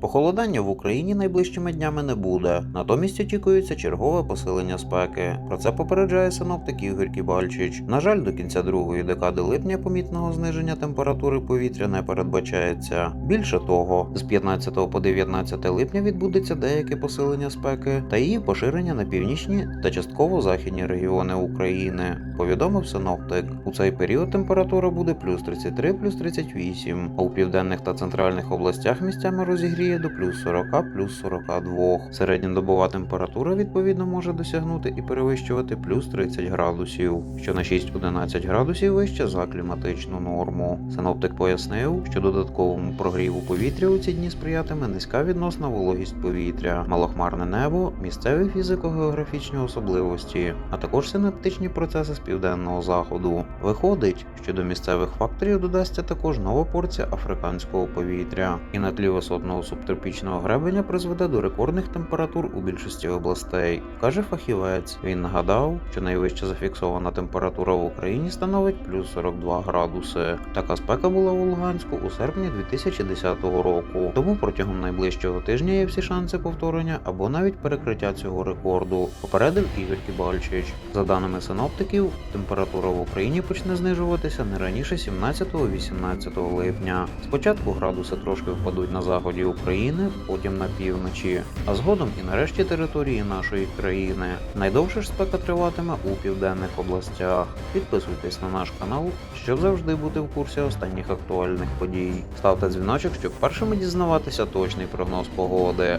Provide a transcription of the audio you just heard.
Похолодання в Україні найближчими днями не буде. Натомість очікується чергове посилення спеки. Про це попереджає синоптик Ігор Кібальчич. На жаль, до кінця другої декади липня помітного зниження температури повітря не передбачається. Більше того, з 15 по 19 липня відбудеться деяке посилення спеки та її поширення на північні та частково західні регіони України. Повідомив синоптик. У цей період температура буде плюс 33, плюс 38, а у південних та центральних областях місцями розігріє до плюс 40, плюс 42. Середньодобова температура відповідно може досягнути і перевищувати плюс 30 градусів, що на 6-11 градусів вище за кліматичну норму. Синоптик пояснив, що додатковому прогріву повітря у ці дні сприятиме низька відносна вологість повітря, малохмарне небо, місцеві фізико-географічні особливості, а також синаптичні процеси з південного заходу. Виходить, що до місцевих факторів додасться також нова порція африканського повітря, і на тлі висотного субтропічного гребеня призведе до рекордних температур у більшості областей, каже фахівець. Він нагадав, що найвища зафіксована температура в Україні становить плюс 42 градуси. Така спека була у Луганську у серпні 2010 року. Тому протягом найближчого тижня є всі шанси повторення або навіть перекриття цього рекорду. Попередив Ігор Кібальчич. За даними синоптиків, температура в Україні почне знижуватися не раніше 17-18 липня. Спочатку градуси трошки впадуть на заході України, потім на півночі, а згодом і нарешті території нашої країни. Найдовше ж спека триватиме у південних областях. Підписуйтесь на наш канал, щоб завжди бути в курсі останніх актуальних подій. Ставте дзвіночок, щоб першими дізнаватися точний прогноз погоди.